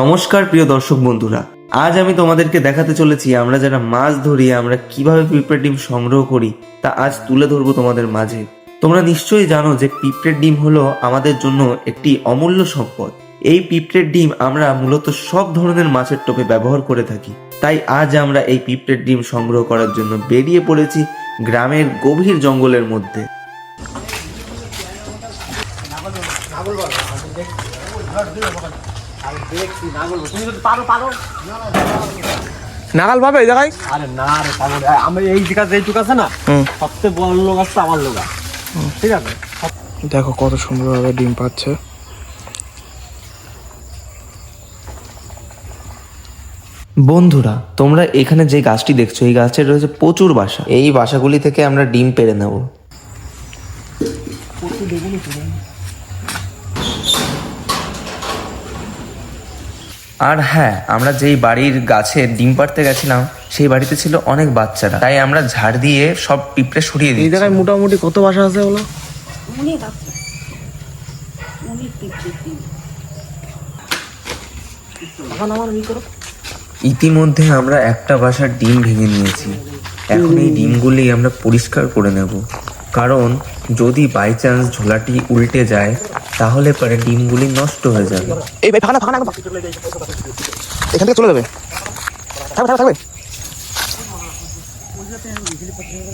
নমস্কার প্রিয় দর্শক বন্ধুরা, আজ আমি তোমাদেরকে দেখাতে চলেছি আমরা যারা মাছ ধরি, আমরা কীভাবে পিঁপড়ের ডিম সংগ্রহ করি, তা আজ তুলে ধরবো তোমাদের মাঝে। তোমরা নিশ্চয়ই জানো যে পিঁপড়ের ডিম হলো আমাদের জন্য একটি অমূল্য সম্পদ। এই পিঁপড়ের ডিম আমরা মূলত সব ধরনের মাছের টোপে ব্যবহার করে থাকি। তাই আজ আমরা এই পিঁপড়ের ডিম সংগ্রহ করার জন্য বেরিয়ে পড়েছি গ্রামের গভীর জঙ্গলের মধ্যে। নাগাল পাবে এই জায়গায়? আরে না রে পাগল আমি এই দিকে যেইটুক আছে না হুম। সবচেয়ে বড় লোক আছে আমার লোক। আছে। ঠিক আছে? দেখো কত সুন্দরভাবে ডিম পাচ্ছে। বন্ধুরা তোমরা এখানে যে গাছটি দেখছ এই গাছের রয়েছে প্রচুর বাসা। এই বাসাগুলি থেকে আমরা ডিম পেড়ে নেব। আর হ্যাঁ আমরা যেই বাড়ির গাছে ডিম পাড়তে গেছিলাম সেই বাড়িতে ছিল অনেক বাচ্চারা। তাই আমরা ঝাড় দিয়ে সব পিঁপড়ে সরিয়ে এই দিই জায়গায় মোটামুটি কত বাসা আছে বলো। ইতিমধ্যে আমরা একটা বাসার ডিম ভেঙে নিয়েছি। এখন এই ডিমগুলি আমরা পরিষ্কার করে নেব। কারণ যদি বাই চান্স ঝোলাটি উল্টে যায়, তাহলে পরে ডিমগুলি নষ্ট হয়ে যাবে। এই ভাই ফাঁকা ফাঁকা। এখান থেকে চলে যাবে। থাকবে থাকবে থাকবে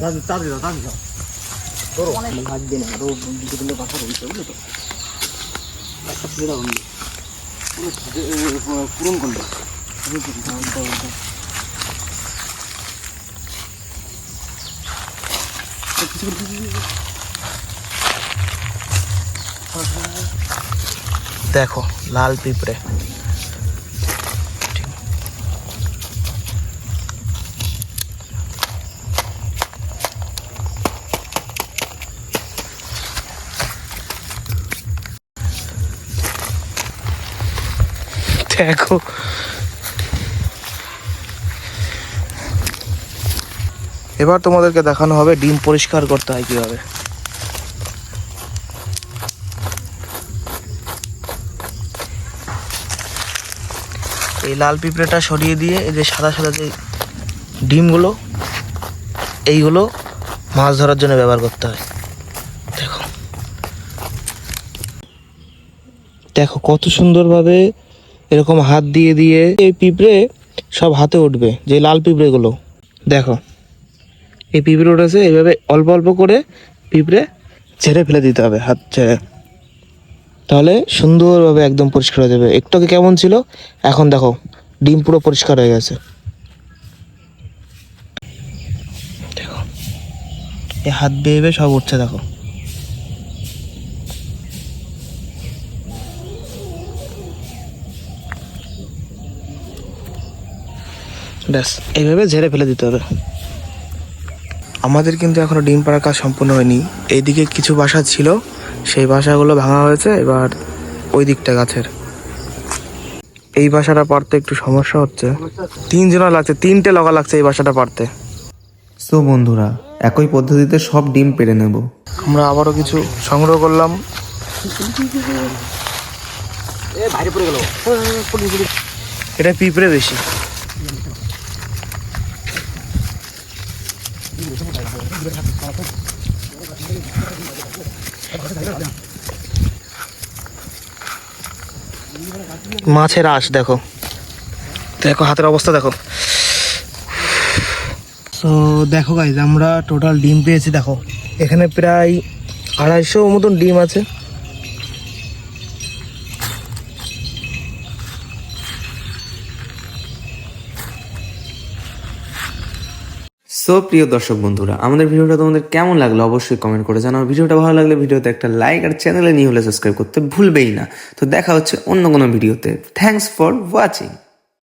দাদু দাদু দাদু দেখো লাল পিঁপড়ে। দেখো। এবার তোমাদেরকে দেখানো হবে ডিম পরিষ্কার করতে হয় কীভাবে। এই লাল পিঁপড়েটা সরিয়ে দিয়ে, এই যে সাদা সাদা যে ডিমগুলো, এইগুলো মাছ ধরার জন্য ব্যবহার করতে হয়। দেখো। দেখো, কত সুন্দরভাবে এরকম হাত দিয়ে দিয়ে এই পিঁপড়ে সব হাতে উঠবে, যে লাল পিঁপড়েগুলো। দেখো, এই পিঁপড়ে উঠেছে, এইভাবে অল্প অল্প করে পিঁপড়ে ছেড়ে ফেলে দিতে হবে, হাত ছেড়ে। তাহলে সুন্দরভাবে একদম পরিষ্কার হয়ে যাবে। একটু কেমন ছিল? এখন দেখো, ডিম পুরো পরিষ্কার হয়ে গেছে। দেখো, এই হাত বেয়ে সব উঠছে, দেখো। ব্যাস, এইভাবে ঝেড়ে ফেলে দিতে হবে। আমাদের কিন্তু এখনও ডিম পাড়ার কাজ সম্পূর্ণ হয়নি। এইদিকে কিছু বাসা ছিল সেই বাসাগুলো ভাঙা হয়েছে এবার ওই দিকটা গাছের। এই বাসাটা পারতে একটু সমস্যা হচ্ছে। তিনজনা লাগছে তিনটে লগা লাগছে এই বাসাটা পারতে। সো বন্ধুরা একই পদ্ধতিতে সব ডিম পেড়ে নেব। আমরা আবারও কিছু সংগ্রহ করলাম। এ বাইরে পড়ে গেল। এটা পিঁপড়ে বেশি। মাছের আঁশ, দেখো। দেখো, হাতের অবস্থা দেখো। তো দেখো গাইজ আমরা টোটাল ডিম পেয়েছি, দেখো। এখানে প্রায় আড়াইশো মতন ডিম আছে। সো প্রিয় দর্শক বন্ধুরা, আমাদের ভিডিওটা তোমাদের কেমন লাগল অবশ্যই কমেন্ট করে জানাও। ভিডিওটা ভালো লাগলে ভিডিওতে একটা লাইক আর চ্যানেলে নিয়ে হলে সাবস্ক্রাইব করতে ভুলবেই না। তো দেখা হচ্ছে অন্য কোনো ভিডিওতে। Thanks for watching